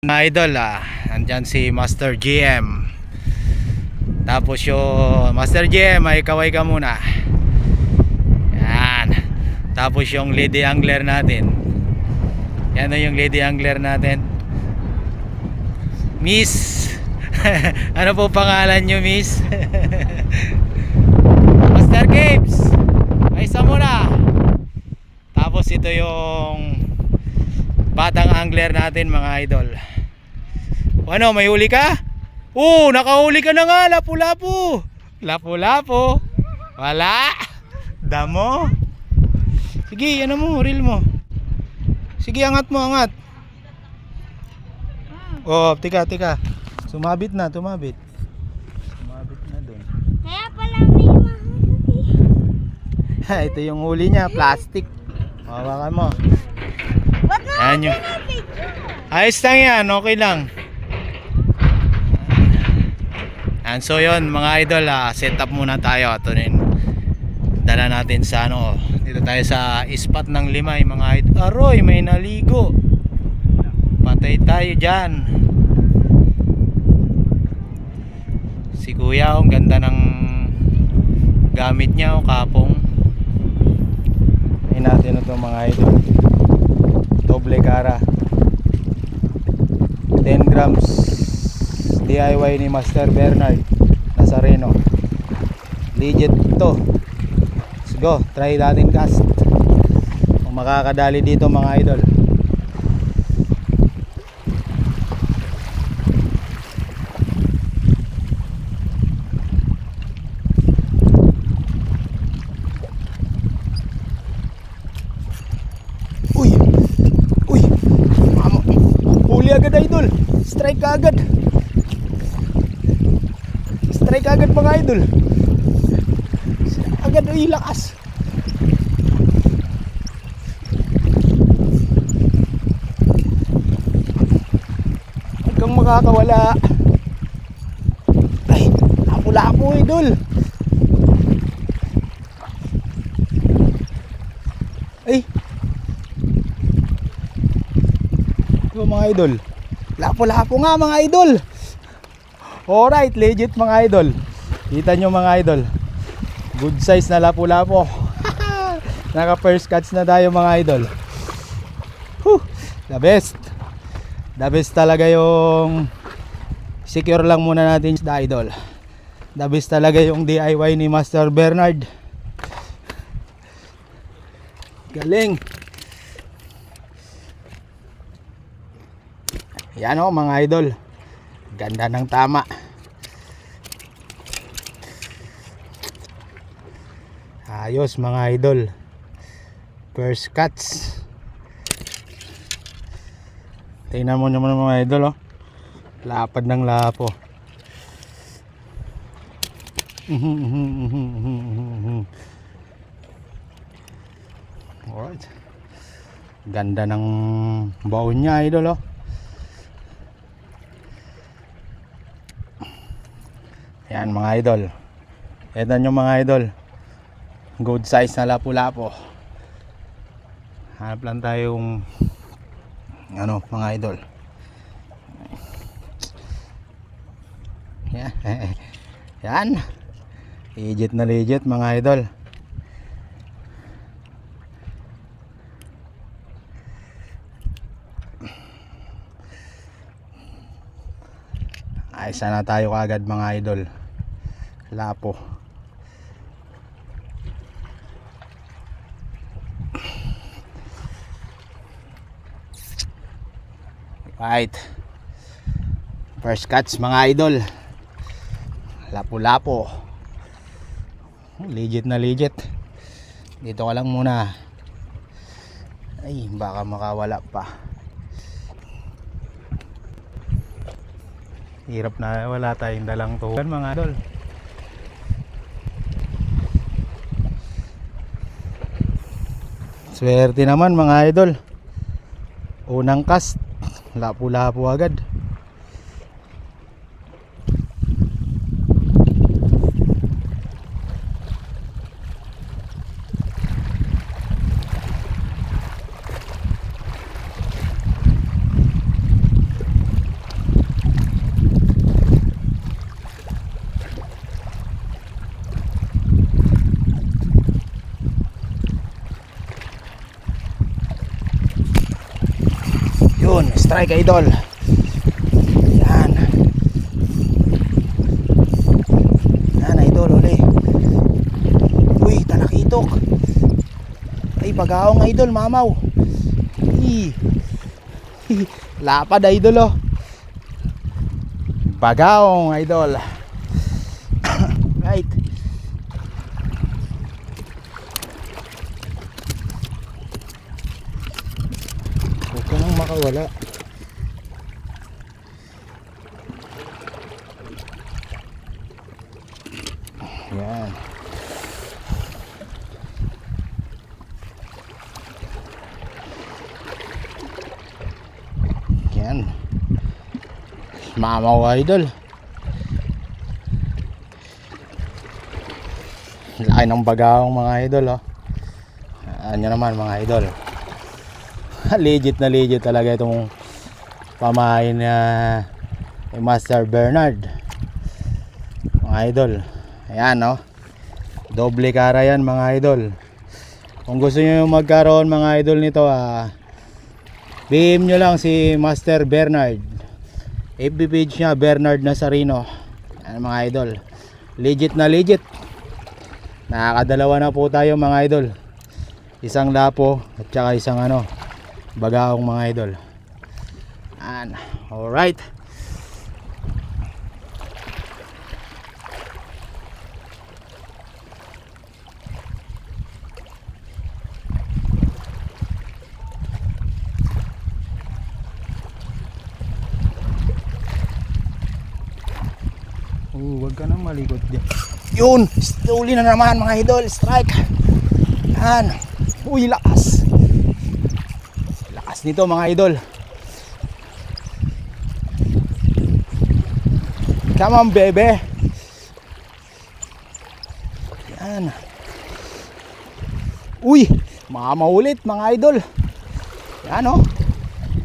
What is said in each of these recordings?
Mga idol ah, andyan si Master GM. Tapos yung Master GM ay kaway ka muna. Yan. Tapos yung lady angler natin. Yan yung lady angler natin. Miss. ano po pangalan nyo, Miss? Master Games. Ay isa muna. Tapos ito yung batang angler natin mga idol. O ano, may huli ka? Oo, nakahuli ka na nga, lapu-lapu. Lapu-lapu. Wala. Damo. Sige, ano mo, reel mo. Sige, angat mo, angat. Oh, tika, tika. Sumabit na, tumabit. Sumabit na doon. Kaya pala may mahal. Ito yung huli niya, plastic. Hawakan mo. Ba't na Yan yung... Ayos lang yan, okay lang. And so yun, mga idol, ah, set up muna tayo. Ito rin. Dala natin sa ano, dito tayo sa ispat ng limay, mga idol. Aroy, may naligo. Patay tayo dyan. Si kuya, oh, ang ganda ng gamit niya, oh, kapong. Ayun natin ito mga idol. Doble cara. 10 grams DIY ni Master Bernard Nazareno. Legit to. Let's go. Try natin cast. Kung makakadali dito mga idol uy uy mama huli agad idol strike ka agad. Strike agad mga idol. Agad uy lakas. Huwag kang makakawala. Ay lapo-lapo idol. Ay. Ito mga idol. Lapo-lapo nga mga idol. Alright, legit mga idol. Kita nyo mga idol. Good size na lapo-lapo. Naka first catch na tayo mga idol. Whew, the best. The best talaga yung secure lang muna natin sa idol. The best talaga yung DIY ni Master Bernard. Galing. Yan o mga idol. Ganda ng tama. Ayos mga idol. First cuts. Tingnan mo naman mga idol oh. Lapad ng lapo. Alright. Ganda ng baon niya idol oh. Yan mga idol. Ito nyo mga idol. Good size na lapu-lapo. Hanap lang tayong ano mga idol. Yan. Yan. Legit na legit mga idol. Ay sana tayo kagad mga idol. Lapo. Right. First catch mga idol. Lapo-lapo. Legit na legit. Dito ka lang muna. Ay, baka makawala pa. Hirap na wala tayong dalang tuwan mga idol. Swerte naman mga idol. Unang cast, lapu-lapu agad. Strike idol. Yan. Yan idol uli. Uy, talakitok. Ay, bagaong idol, mamaw. Hi. Lapad idol oh. Bagaong idol. right. Huwag makawala. Yan. Yan. Mamaw idol. Laki ng bagaong mga idol oh. Ano naman mga idol. legit na legit talaga itong pamain na ni Master Bernard. Mga idol. Ayan no. Doble kara yan mga idol. Kung gusto niyo magkaroon mga idol nito ah PM nyo lang si Master Bernard. FB page niya Bernard Nazarino. Ayan mga idol. Legit na legit. Nakakadalawa na po tayo mga idol. Isang lapo at saka isang ano bagaong mga idol. Ayan. Alright. Oh, wag ka nang malikot dyan. Yun! Uli na naman mga idol. Strike! Yan. Uy, lakas. Lakas nito mga idol. Come on, bebe. Yan. Uy! Mamaw ulit mga idol. Yan oh.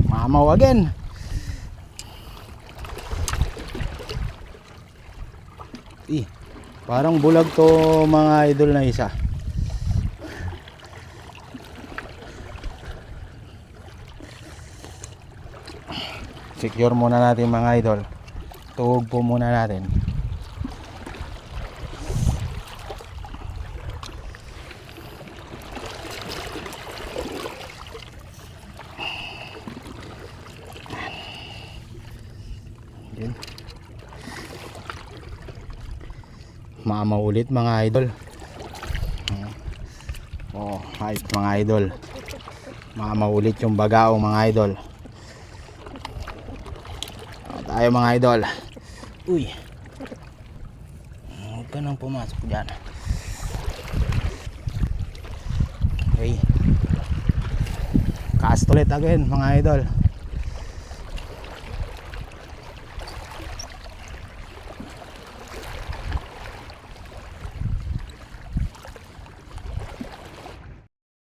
Mamaw again. Eh, parang bulag to mga idol na isa. Secure muna natin mga idol. Tuhog po muna natin. Yun. Mama ulit mga idol. Oh, hype mga idol. Mama ulit yung bagaong mga idol. Tayo mga idol. Uy. Huwag ka nang pumasok dyan. Okay. Cast ulit again mga idol.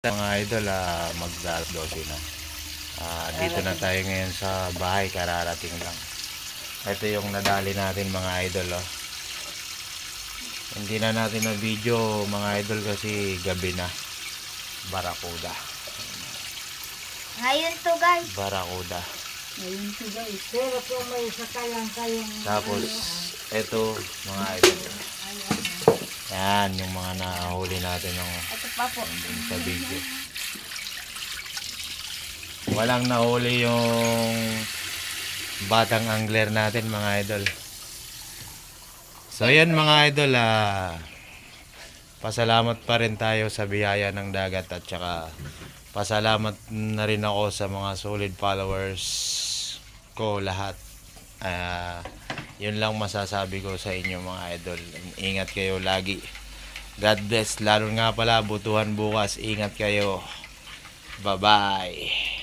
Mga idol, ah, magdalas 12 na. Ah, dito na tayo ngayon sa bahay, kararating lang. Ito yung nadali natin mga idol. Oh. Hindi na natin na video mga idol kasi gabi na. Barakuda. Ngayon to guys. Barakuda. Ayun po guys. Pero kung may sakayan kayong Tapos, ito mga idol. Yan, yung mga nahuli natin ng Ito pa po. sa video. Walang nahuli yung batang angler natin mga idol. So yan mga idol, ah, pasalamat pa rin tayo sa biyaya ng dagat at saka pasalamat na rin ako sa mga solid followers ko lahat. Ah, yun lang masasabi ko sa inyo mga idol. Ingat kayo lagi. God bless. Lalo nga pala, butuhan bukas. Ingat kayo. Bye-bye.